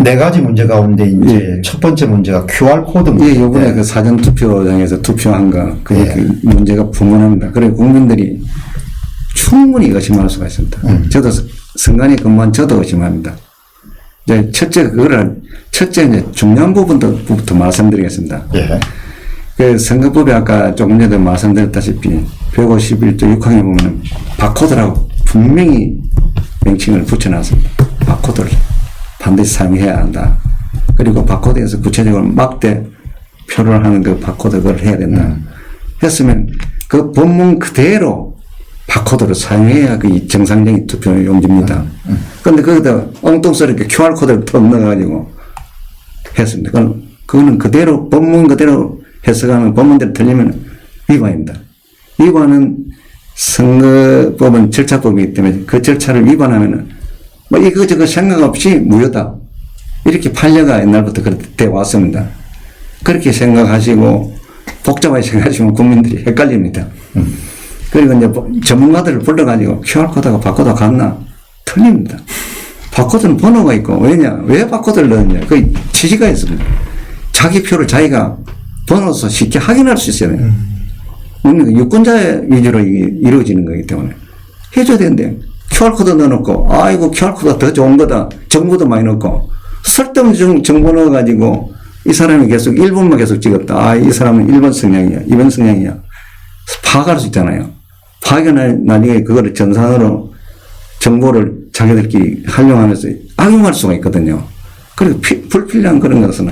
네 가지 문제 가운데 이제 예. 첫 번째 문제가 QR 코드 문제. 예, 요번에 그 사전 투표장에서 투표한 거, 그, 예. 그 문제가 분분합니다. 그래 국민들이 충분히 의심할 수가 있습니다. 음. 저도 서- 선관위 근무한 저도 의심합니다. 이제 첫째, 그거를, 첫째 이제 중요한 부분부터 말씀드리겠습니다. 예. 그 선거법에 아까 조금 전에 말씀드렸다시피 151조 6항에 보면 바코드라고 분명히 명칭을 붙여놨습니다. 바코드를 반드시 사용해야 한다. 그리고 바코드에서 구체적으로 막대 표를 하는 그 바코드 그걸 해야 된다. 했으면 그 본문 그대로 바코드를 사용해야 그 정상적인 투표 용지입니다. 그런데 거기다 엉뚱스럽게 QR코드를 턱 넣어가지고 했습니다. 그건, 그거는 그대로, 본문 그대로 해석하면 본문대로 틀리면 위반입니다. 위반은 선거법은 절차법이기 때문에 그 절차를 위반하면은 뭐 이거저거 생각 없이 무효다. 이렇게 판례가 옛날부터 그렇게 왔습니다. 그렇게 생각하시고 복잡하게 생각하시면 국민들이 헷갈립니다. 그리고 이제 뭐 전문가들을 불러가지고 QR코드가 바코드 같나? 틀립니다. 바코드는 번호가 있고, 왜냐? 왜 바코드를 넣었냐? 그 취지가 있습니다. 자기 표를 자기가 번호서 쉽게 확인할 수 있어야 돼요. 음, 유권자 위주로 이루어지는 거기 때문에. 해줘야 되는데, QR코드 넣어놓고, 아이고, QR코드가 더 좋은 거다. 정보도 많이 넣고, 정- 정보 넣어가지고, 이 사람이 계속 1번만 계속 찍었다. 아, 이 사람은 1번 성향이야. 2번 성향이야. 파악할 수 있잖아요. 파악해나 나중에 그거를 전산으로 정보를 자기들끼리 활용하면서 악용할 수가 있거든요. 그리고 피- 불필요한 그런 것은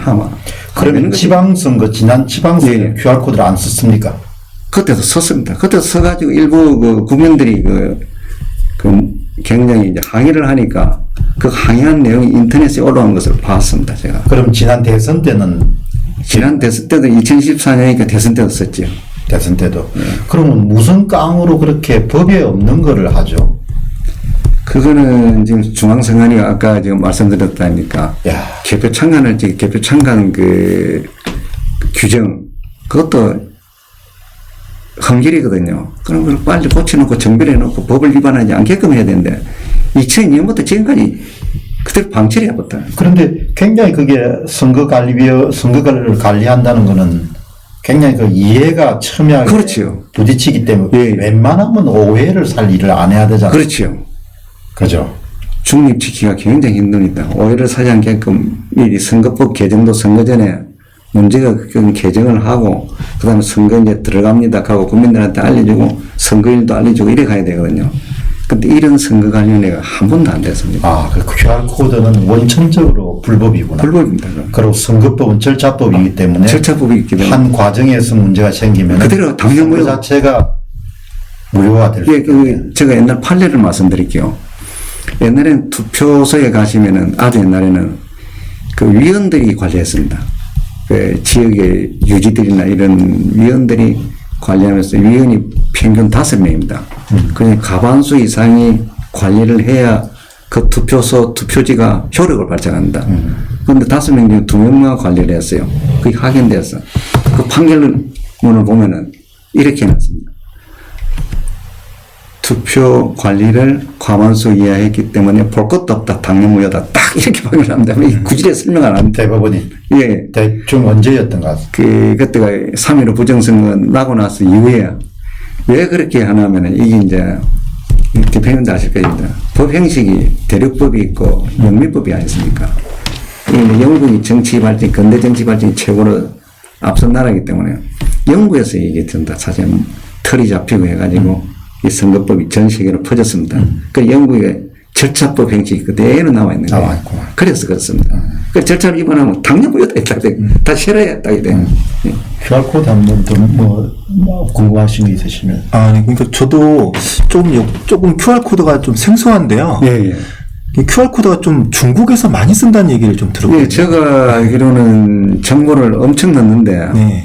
되는 그러면. 지방선거 지난 지방선거 예. QR 코드를 안 썼습니까? 그때도 썼습니다. 그때 써가지고 일부 그 국민들이 그, 그 굉장히 이제 항의를 하니까 그 항의한 내용이 인터넷에 올라온 것을 봤습니다. 제가. 그럼 지난 대선 때는 지난 대선 때도 2014년이니까 대선 때도 썼죠. 대선 때도 예. 그러면 무슨 깡으로 그렇게 법에 없는 거를 하죠? 그거는 지금 중앙선관위가 아까 지금 말씀드렸다니까 야. 개표 창간을 지금 개표 창간 그 규정 그것도 흠결이거든요. 그런 걸 빨리 고쳐놓고 정비해 놓고 법을 위반하지 않게끔 해야 되는데 2002년부터 지금까지 그대로 방치를 해버렸다. 그런데 굉장히 그게 선거 관리비어 선거관리를 관리한다는 거는 굉장히 그 이해가 첨예하게 그렇지요. 부딪히기 때문에 예. 웬만하면 오해를 살 일을 안 해야 되잖아요. 그렇지요. 그죠? 중립 지키기가 굉장히 힘듭니다. 오해를 사지 않게끔 이 선거법 개정도 선거 전에 문제가 그 개정을 하고 그다음에 선거 이제 들어갑니다 하고 국민들한테 알려주고 선거일도 알려주고 이래 가야 되거든요. 근데 이런 선거관리위원회가 한 번도 안 됐습니다. 아, 그 QR 코드는 원천적으로 불법이구나. 불법입니다. 그리고 선거법은 절차법이기 때문에 절차법이 있기 때문에 한 과정에서 문제가 생기면 그대로 당연 선거 무효. 자체가 무효가 될수 예. 그 제가 옛날 판례를 말씀드릴게요. 옛날에는 투표소에 가시면은 아주 옛날에는 그 위원들이 관리했습니다. 그 지역의 유지들이나 이런 위원들이 관리하면서 위원이 평균 다섯 명입니다. 그냥 가반수 이상이 관리를 해야 그 투표소 투표지가 효력을 발생한다. 그런데 다섯 명 중에 두 명만 관리를 했어요. 그게 확인돼서 그 판결문을 보면은 이렇게 해놨습니다. 투표 관리를 과반수 이하 했기 때문에 볼 것도 없다. 당연무효다. 딱 이렇게 판결합니다. 이 구질에 설명 안 합니다. 대법원이 예. 대충 언제였던 것 같습니다. 그, 그때가 3.15 부정선거 나고 나서 이후에 왜 그렇게 하냐면은 이게 이제 대표님도 아실 겁니다. 법 형식이 대륙법이 있고 영미법이 아니습니까? 영국이 정치 발전, 근대 정치 발전이 최고로 앞선 나라이기 때문에 영국에서 이게 된다. 사실 털이 잡히고 해가지고 이 선거법이 전 세계로 퍼졌습니다. 그 영국의 절차법 형식이 그대로 나와 있는 거예요. 나와 있구나. 그래서 그렇습니다. 그 절차를 무효다. 딱 돼. 다 실어야 딱 돼. 예. QR 코드 한번 더뭐 뭐 궁금하신 게 있으시면 아니, 그러니까 저도 조금, 여- 조금 QR코드가 좀 생소한데요. 예, 예. 이 QR코드가 좀 중국에서 많이 쓴다는 얘기를 좀 들었거든요. 예, 제가 알기로는 정보를 엄청 넣는데, 네.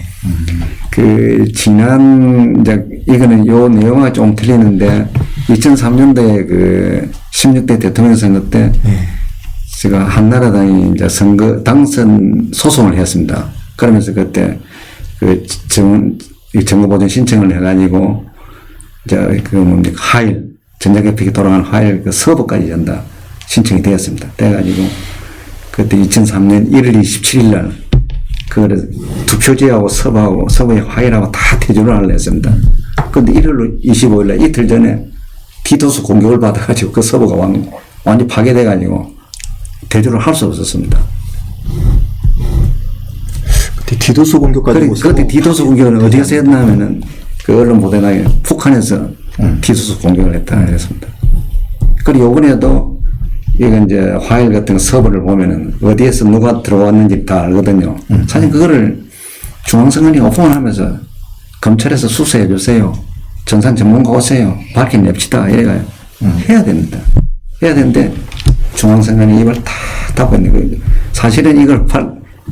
그, 지난, 이제, 이거는 요 내용과 좀 틀리는데, 2003년도에 그, 16대 대통령 선거 때, 네. 제가 한나라당이 이제 선거, 당선 소송을 했습니다. 그러면서 그때, 그, 정, 이 정보보전 신청을 해가지고, 이제, 그, 뭡니까, 하일, 전자개표기 돌아간 하일 그 서버까지 전다 신청이 되었습니다. 돼가지고, 그때 2003년 1월 27일 날 그거를 투표지하고 서부하고 서부의 화해라고 다 대조를 하려 했습니다. 근데 1월 25일 날 이틀 전에 디도스 공격을 받아가지고 그 서부가 완, 완전히 파괴돼가지고 대조를 할 수 없었습니다. 그때 디도스 공격까지 그래. 그때 디도스 공격은 어디에서 했냐면은 그 언론 보도나에 북한에서 디도스 공격을 했다 그랬습니다. 그리고 요번에도 이거 이제 화일 같은 서버를 보면은 어디에서 누가 들어왔는지 다 알거든요. 사실 그거를 중앙선관위 오픈하면서 검찰에서 수사해 주세요. 전산 전문가 오세요. 밝혀냅시다. 이래가 해야 됩니다. 해야 되는데 중앙선관위 입을 다 닫고 있는 거예요. 사실은 이걸 팔,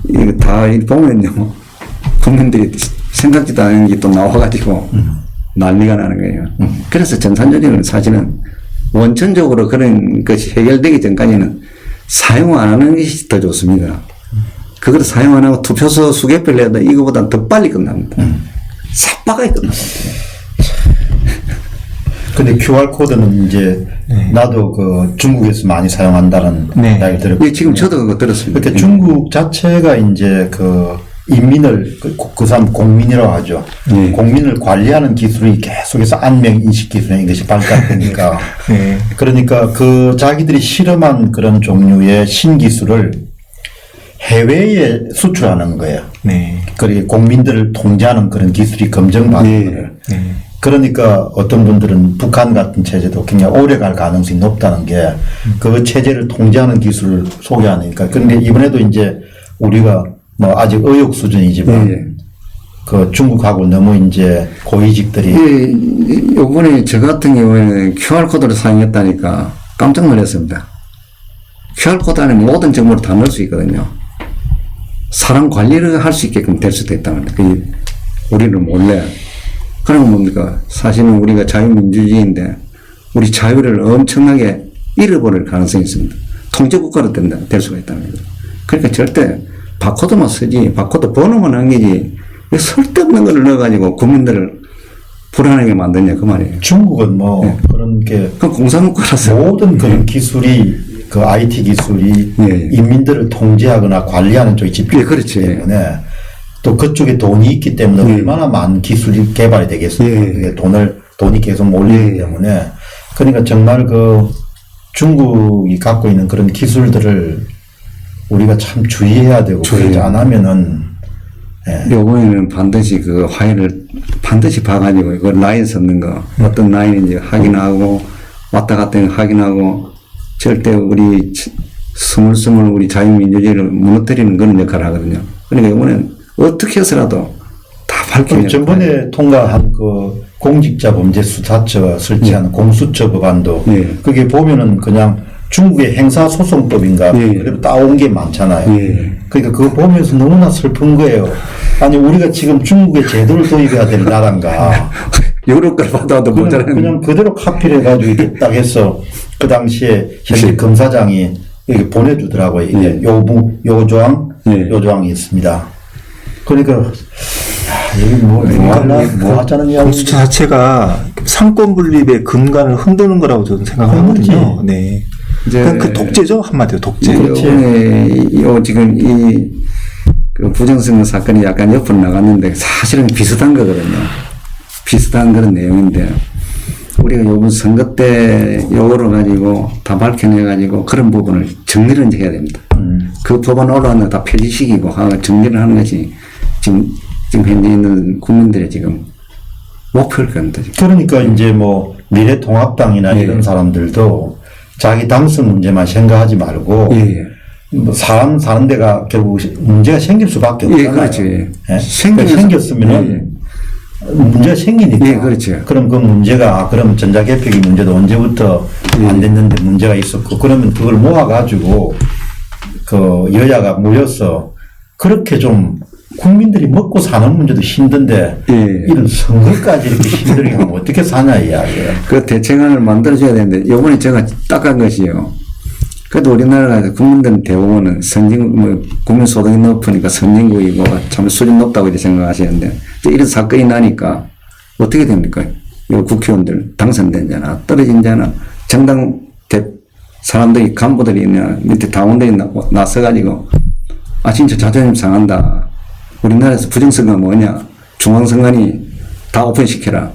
이거 다 보면요. 국민들이 생각지도 않은 게 또 나와가지고 난리가 나는 거예요. 그래서 전산조직은 사실은 원천적으로 그런 것이 해결되기 전까지는 사용 안 하는 것이 더 좋습니다. 그걸 사용 안 하고 투표소 수개표를 해도 이거보다 더 빨리 끝납니다. 삭박하게 끝납니다. 근데 QR 코드는 이제 나도 그 중국에서 많이 사용한다는 네. 이야기 들었고 예, 지금 저도 그거 들었습니다. 그러니까 중국 자체가 이제 그 인민을 그, 그 사람 공민이라고 하죠. 네. 공민을 관리하는 기술이 계속해서 안면 인식 기술이 이것이 발달되니까 네. 그러니까 그 자기들이 실험한 그런 종류의 신기술을 해외에 수출하는 거예요. 네. 그리고 국민들을 통제하는 그런 기술이 검증받는 네. 거를. 네. 그러니까 어떤 분들은 북한 같은 체제도 굉장히 오래 갈 가능성이 높다는 게 그 체제를 통제하는 기술을 소개하니까. 그런데 이번에도 이제 우리가 뭐 아직 의혹 수준이지만 예, 예. 그 중국하고 너무 이제 고위직들이 예, 요번에 저 같은 경우에는 QR코드를 사용했다니까 깜짝 놀랐습니다. QR코드 안에 모든 정보를 다 넣을 수 있거든요. 사람 관리를 할 수 있게끔 될 수도 있다는 거예요. 그 우리는 몰래. 그러면 뭡니까? 사실은 우리가 자유민주주의인데 우리 자유를 엄청나게 잃어버릴 가능성이 있습니다. 통제국가로 된다, 될 수가 있다는 거죠. 그러니까 절대 바코드만 쓰지, 바코드 번호만 남기지, 왜 쓸데없는 걸 넣어가지고 국민들을 불안하게 만드냐, 그 말이에요. 중국은 뭐 네. 그런 게 그건 공산국가라서. 모든 그런 기술이 그 IT 기술이 예. 인민들을 통제하거나 관리하는 쪽에 집중되기 예, 그렇지. 때문에 또 그쪽에 돈이 있기 때문에 예. 얼마나 많은 기술이 개발이 되겠습니까? 예. 돈을 돈이 계속 몰리기 예. 때문에 그러니까 정말 그 중국이 갖고 있는 그런 기술들을 우리가 참 주의해야 되고 그러지 주의해야 안 하면은 예. 요번에는 반드시 그 화해를 반드시 봐가지고 그 라인 섰는 거 어떤 라인인지 확인하고 왔다 갔다 하는 확인하고 절대 우리 치- 스물스물 우리 자유민주주의를 무너뜨리는 그런 역할을 하거든요. 그러니까 이번엔 어떻게 해서라도 다그 밝히는 전번에 통과한 그 공직자 범죄 수사처가 설치한 공수처 법안도 예. 그게 보면은 그냥 중국의 행사소송법인가 예. 그래도 따온 게 많잖아요. 예. 그러니까 그거 보면서 너무나 슬픈 거예요. 아니 우리가 지금 중국의 제도를 도입해야 될 나라인가. 유럽 걸 받아도 그냥, 모자라는 그냥 그대로 카피를 해가지고 이렇게 딱 해서 그 당시에 현직 예. 검사장이 이렇게 보내주더라고요. 이게 예. 요부 요 조항 예. 요 조항이 있습니다. 그러니까 야, 여기 뭐, 뭐, 하나, 뭐 하자는 이야기 공수처 자체가 상권 분립의 근간을 흔드는 거라고 저는 생각하거든요. 네. 이제 그 독재죠 한마디로 독재. 이번에 요 지금 이 그 부정선거 사건이 약간 옆으로 나갔는데 사실은 비슷한 거거든요. 비슷한 그런 내용인데 우리가 요번 선거 때 요거를 가지고 다 밝혀내 가지고 그런 부분을 정리를 이제 해야 됩니다. 음. 그 법안 올라왔는 다 폐지시키고 하고 정리를 하는 것이 지금 지금 현재 있는 국민들의 지금 목표일 겁니다. 지금. 그러니까 이제 뭐 미래통합당이나 예. 이런 사람들도 자기 당선 문제만 생각하지 말고 예, 예. 뭐 사람 사는 데가 결국 문제가 생길 수밖에 예, 없잖아요. 그렇죠. 예. 예? 생기면서- 그러니까 생겼으면은 문제가 생기니까. 예, 그렇죠. 그럼 그 문제가 아, 그럼 전자개표기 문제도 언제부터 예. 안 됐는데 문제가 있었고 그러면 그걸 모아가지고 그 여야가 모여서 그렇게 좀 국민들이 먹고 사는 문제도 힘든데 예. 이런 선거까지 이렇게 힘들게 하면 어떻게 사냐 이야기예요. 그 대책안을 만들어줘야 되는데, 요번에 제가 딱한 것이요. 그래도 우리나라가 국민들 대부분은 선진, 뭐, 국민 소득이 높으니까 선진국이고 참 수준 높다고 이제 생각하시는데, 또 이런 사건이 나니까 어떻게 됩니까? 요 국회의원들 당선된 자나 떨어진 자나 정당 대, 사람들이 간부들이 있냐 밑에 당원들이 나, 나서가지고 아 진짜 자존심 상한다. 우리나라에서 부정선거 뭐냐 중앙선관위 다 오픈시켜라.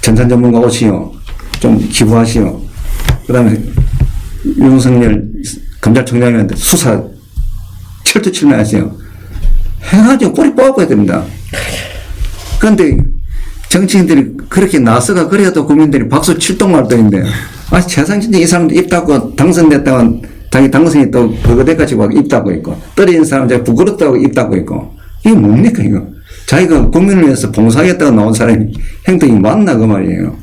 전산 전문가 오시오. 좀 기부하시오. 그 다음에 윤석열 검찰총장님한테 수사 철두철미하세요. 해가지고 꼬리 뽑아야 됩니다. 그런데 정치인들이 그렇게 나서가 그래도 국민들이 박수 칠동 말동인데 아 세상 진짜 이 사람들 입 닫고 당선됐다가 자기 당선이 또 그거 돼가지고 입 닫고 있고 떨어진 사람 제가 부끄럽다고 입 닫고 있고 이게 뭡니까 이거 자기가 국민을 위해서 봉사하겠다고 나온 사람이 행동이 맞나 그 말이에요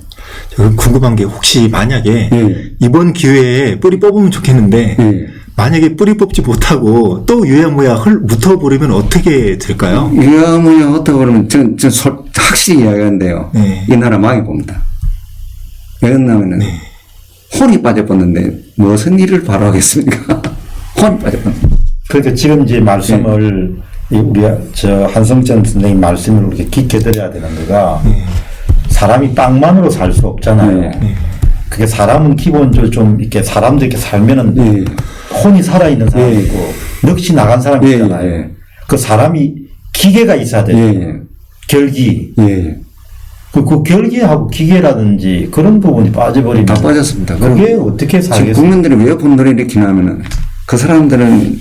저 궁금한 게 혹시 만약에 예. 이번 기회에 뿌리 뽑으면 좋겠는데 예. 만약에 뿌리 뽑지 못하고 또 유야무야 헐 묻어버리면 어떻게 될까요? 어떻게 보면 전, 전 솔- 확실히 이야기하는데요 네. 이 나라 망해 봅니다 왜냐면은 네. 혼이 빠져버렸는데 무슨 일을 바라겠습니까 혼이 빠져버렸는데 그러니까 지금 이제 말씀을 이 우리 저 한성천 선생님 말씀을 이렇게 깊게 들어야 되는 거가 사람이 빵만으로 살 수 없잖아요. 네. 그게 사람은 기본적으로 좀 이렇게 사람들 이렇게 살면은 네. 혼이 살아있는 사람이 있고 넋이 나간 사람이 예, 있잖아요. 예. 그 사람이 기계가 있어야 돼요. 예, 결기. 예, 예. 그, 그 결기하고 기계라든지 그런 부분이 빠져버리면 다 빠졌습니다. 그게 어떻게 지금 살겠어요? 국민들이 왜 분노를 일으키냐면은 그 사람들은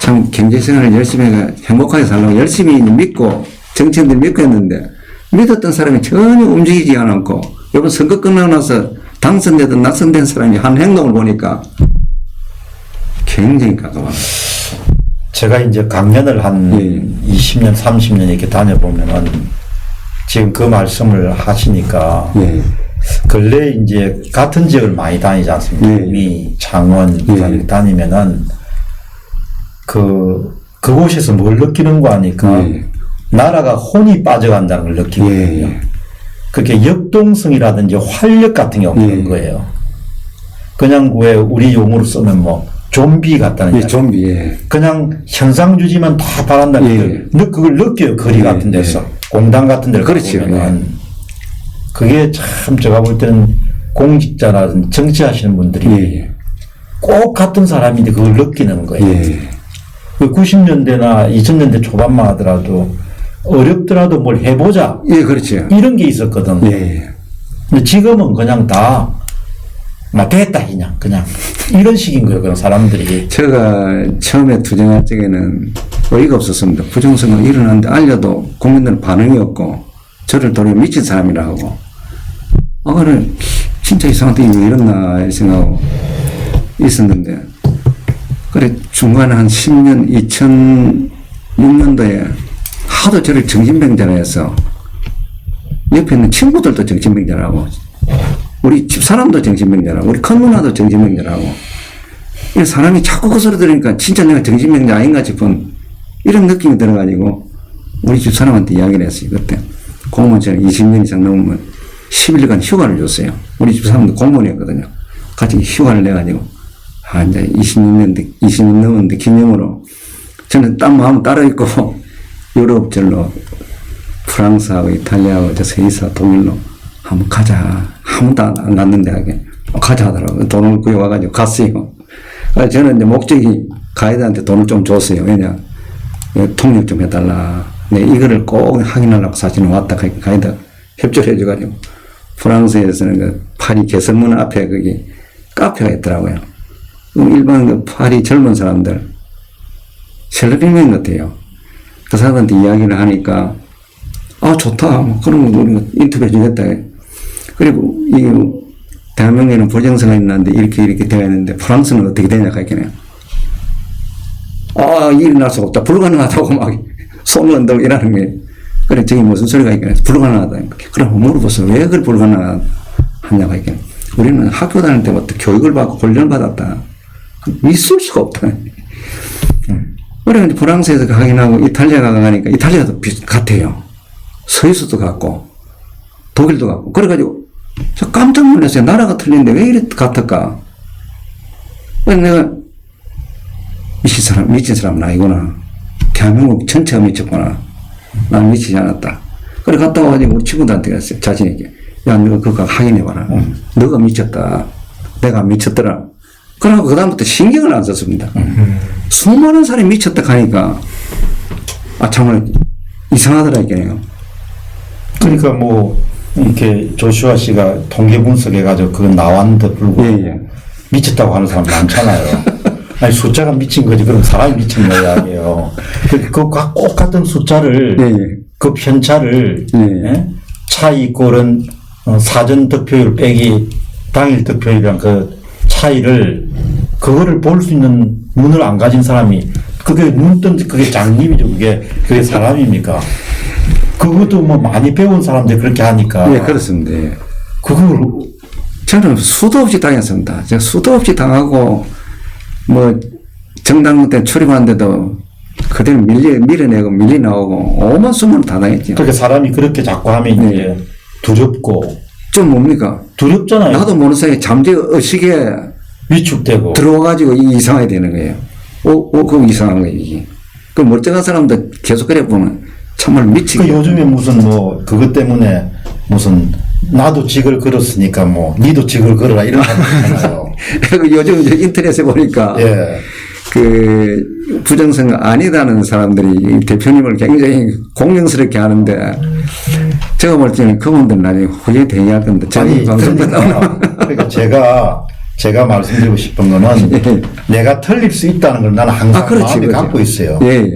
참 경제생활을 열심히 해 행복하게 살려고 열심히 믿고 정치인들 믿고 했는데 믿었던 사람이 전혀 움직이지 않았고 이번 선거 끝나고 나서 당선되든 낙선된 사람이 한 행동을 보니까 굉장히 가까워. 제가 이제 강연을 한 예. 20년, 30년 이렇게 다녀보면은 지금 그 말씀을 하시니까 예. 근래 이제 같은 지역을 많이 다니지 않습니까? 예. 미, 창원, 예. 다니면은 그, 그곳에서 뭘 느끼는 거 아니까 예. 나라가 혼이 빠져간다는 걸 느끼거든요. 예. 그렇게 역동성이라든지 활력 같은 게 없는 예. 거예요. 그냥 왜 우리 용어로 쓰면 뭐 좀비 같다는 예. 좀비, 예. 그냥 현상 주지만 다 바란다는 예. 걸 느- 그걸 느껴요 거리 예, 같은 데서 예. 공단 같은 데를 그렇지요, 가보면은 그게 참 제가 볼 때는 공직자라든지 정치하시는 분들이 예. 꼭 같은 사람인데 그걸 느끼는 거예요. 예. 그 90년대나 2000년대 초반만 하더라도 어렵더라도 뭘 해보자 예, 그렇죠. 이런 게 있었거든. 예. 근데 지금은 그냥 다, 막 됐다, 그냥, 그냥. 이런 식인 거예요, 그런 사람들이. 제가 처음에 투쟁할 적에는 어이가 없었습니다. 부정선거 일어났는데 알려도 국민들은 반응이 없고 저를 도리어 미친 사람이라 하고 아 그래 진짜 이상한데 왜 이랬나 이 생각하고 있었는데 그래 중간에 한 10년 2006년도에 하도 저를 정신병자라 해서 옆에 있는 친구들도 정신병자라고 우리 집사람도 정신병자라고 우리 큰 누나도 정신병자라고 이 사람이 자꾸 그 소리 들으니까 진짜 내가 정신병자 아닌가 싶은 이런 느낌이 들어가지고 우리 집 사람한테 이야기를 했어요. 그때 공무원처럼 20년 이상 넘으면 10일간 휴가를 줬어요. 우리 집 사람도 공무원이었거든요. 같이 휴가를 내가지고 아 이제 26년 20년 넘었는데 기념으로 저는 딴 마음 따로 있고 유럽 절로 프랑스하고 이탈리아하고 저 스위스하고 독일로 한번 가자. 아무도 안, 안 갔는데 하게 어, 가자 하더라고요. 돈을 구해와가지고 갔어요. 그래서 저는 이제 목적이 가이드한테 돈을 좀 줬어요. 왜냐 예, 통역 좀 해달라. 네, 이거를 꼭 확인하려고 사진을 왔다 가- 가이드 협조해줘가지고 프랑스에서는 그 파리 개선문 앞에 거기 카페가 있더라고요. 일반 그 파리 젊은 사람들 셀럽핑인 것 같아요. 그 사람한테 이야기를 하니까 아 좋다. 뭐 그런 거 우리가 인터뷰해 주겠다. 그리고 이 대한민국에는 보정서가 있는데 이렇게 이렇게 되어 있는데 프랑스는 어떻게 되냐 했겠네요. 아 일어날 수 없다. 불가능하다고 막 손을 흔들고 이러는 거예요. 그래 저기 무슨 소리가 있겠네. 불가능하다. 그럼 물어보세요. 왜 그걸 불가능하냐고 했겠네. 우리는 학교 다닐 때부터 교육을 받고 훈련을 받았다. 있을 수가 없다. 그래 이제 프랑스에서 확인하고 이탈리아 가가니까 이탈리아도 비, 같아요. 스위스도 같고 독일도 같고 그래가지고 저 깜짝 놀랐어요. 나라가 틀린데 왜 이렇게 같을까? 그래서 내가 미친 사람 미친 사람은 아니구나. 대한민국 전체가 미쳤구나. 난 미치지 않았다. 그래 갔다 와가지고 우리 친구들한테 그랬어요. 자신에게. 야, 너가 그거 확인해봐라. 너가 미쳤다. 내가 안 미쳤더라. 그러고 그다음부터 신경을 안 썼습니다. 수많은 사람이 미쳤다 하니까 아 정말 이상하더라니까요. 그러니까 뭐 이렇게 조슈아 씨가 통계 분석해가지고 그거 나왔는데 불구하고 예, 예. 미쳤다고 하는 사람 많잖아요. 아니 숫자가 미친 거지 그럼 사람이 미친 거야 이게요. 그꼭 같은 숫자를 예, 예. 그 편차를 예. 예? 차이 꼴은 어, 사전 득표율 빼기 당일 득표율이랑 그 차이를 그거를 볼 수 있는 눈을 안 가진 사람이 그게 눈뜬 그게 장님이죠 그게 그게 사람입니까? 그것도 뭐 많이 배운 사람들 그렇게 하니까 예, 그렇습니다. 예. 그걸 저는 수도 없이 당했습니다. 제가 수도 없이 당하고 뭐 정당 때 출입하는데도 그대로 밀려 밀어내고 밀리 나오고 오만 수만 다 당했죠. 그렇게 사람이 그렇게 자꾸 하면 이제 네. 두렵고 좀 뭡니까? 두렵잖아요. 나도 모르는 사이에 잠재 의식에 위축되고 들어와가지고 이- 이상하게 되는 거예요. 오, 오, 그거 이상한 거예요, 이게. 그 멀쩡한 사람들 계속 그래 보면 정말 미치게. 그 요즘에 무슨 뭐 그것 때문에 무슨 나도 직을 걸었으니까 뭐 니도 직을 걸어라 이런. 그 요즘 이제 인터넷에 보니까 예. 그 부정선거 아니다는 사람들이 이 대표님을 굉장히 공명스럽게 하는데 제가 볼 때는 그분들 나중에 후회 대의할 건데 아니 그러니까, 그러니까 제가 제가 말씀드리고 싶은 거는 내가 틀릴 수 있다는 걸 나는 항상 아, 그렇지, 마음에 그렇지. 갖고 있어요. 예, 예.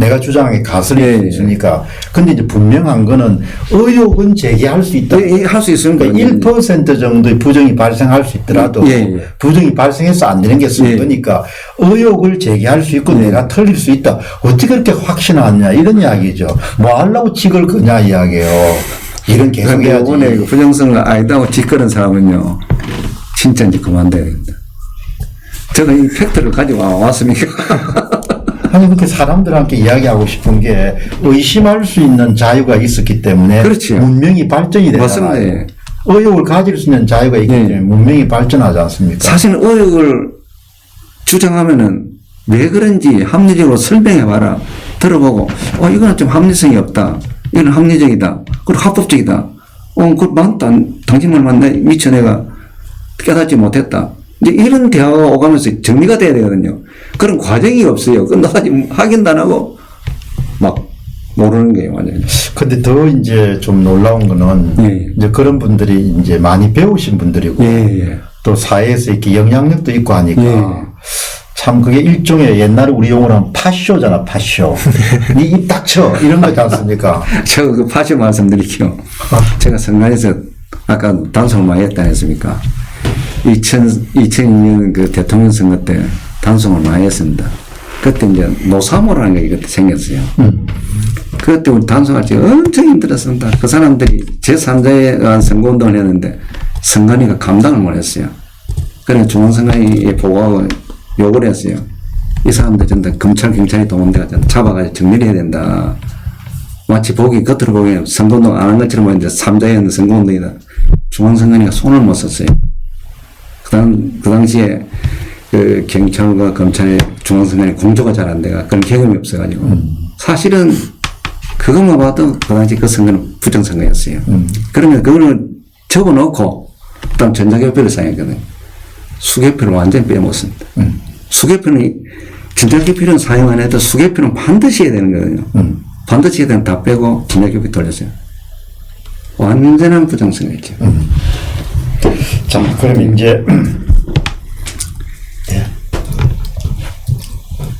내가 주장에 가설이 예, 예. 있으니까. 근데 이제 분명한 거는 의혹은 제기할 수 있다. 예, 예, 할수 있습니다. 그러니까 1% 정도의 부정이 발생할 수 있더라도 예, 예. 부정이 발생해서 안 되는 게 예. 있으니까 의혹을 제기할 수 있고 내가 틀릴 수 있다. 어떻게 그렇게 확신하느냐 이런 이야기죠. 뭐 하려고 직을 그냐 이야기예요. 이런 계속 그런데 해야지. 이번에 그 부정선거 아니다고 짓거는 사람은요 진짜 이제 그만둬야 된다. 제가 이 팩트를 가지고 와- 왔습니까? 아니 그렇게 사람들한테 이야기하고 싶은 게 의심할 수 있는 자유가 있었기 때문에 그렇죠. 문명이 발전이 되잖아요. 맞습니다. 예. 의혹을 가질 수 있는 자유가 있기 예. 때문에 문명이 발전하지 않습니까? 사실 의혹을 주장하면은 왜 그런지 합리적으로 설명해봐라. 들어보고, 어, 이거는 좀 합리성이 없다. 이건 합리적이다. 그리고 합법적이다. 어, 그 맞다. 당신 말 맞네. 미쳐 내가 깨닫지 못했다. 이제 이런 대화가 오가면서 정리가 돼야 되거든요. 그런 과정이 없어요. 끝나가지 확인도 안 하고 막 모르는 거예요, 완전히. 근데 더 이제 좀 놀라운 거는 예. 이제 그런 분들이 이제 많이 배우신 분들이고 예, 예. 또 사회에서 이렇게 영향력도 있고 하니까 예. 참 그게 일종의 옛날에 우리 용어로 하면 파쇼잖아 파쇼 니 입 닥쳐 이런 거지 않습니까 제가 그 파시 말씀드릴게요. 제가 선관에서 아까 단속을 많이 했다 했습니까? 2000, 2002년 그 대통령 선거 때 단속을 많이 했습니다. 그때 이제 노사모라는 게 그때 생겼어요. 그때 우리 단속할 때 엄청 힘들었습니다. 그 사람들이 제3자에 의한 선거운동을 했는데 선관위가 감당을 못 했어요. 그래서 중앙선관위에 보고하고 욕을 했어요. 이 사람들 전부 다 검찰, 경찰이 동원돼가 잡아가지고 정리를 해야 된다. 마치 보기 겉으로 보기엔 선거운동 안 한 것처럼 보이는데 삼자였는 선거운동이다. 중앙선관위가 손을 못 썼어요. 그, 당, 그 당시에 그 경찰과 검찰의 중앙선관위 공조가 잘 안 돼가 그런 경험이 없어가지고 사실은 그것만 봐도 그 당시 그 선거는 부정선거였어요. 그러면 그거를 접어놓고 그다음 전자개표를 사용했거든요. 수개표를 완전히 빼먹었습니다. 수개표는 전자개표는 사용 안 해도 수개표는 반드시 해야 되는 거거든요. 반드시 해야 되는 다 빼고 전자개표 돌렸어요. 완전한 부정선거였죠. 자 그럼 이제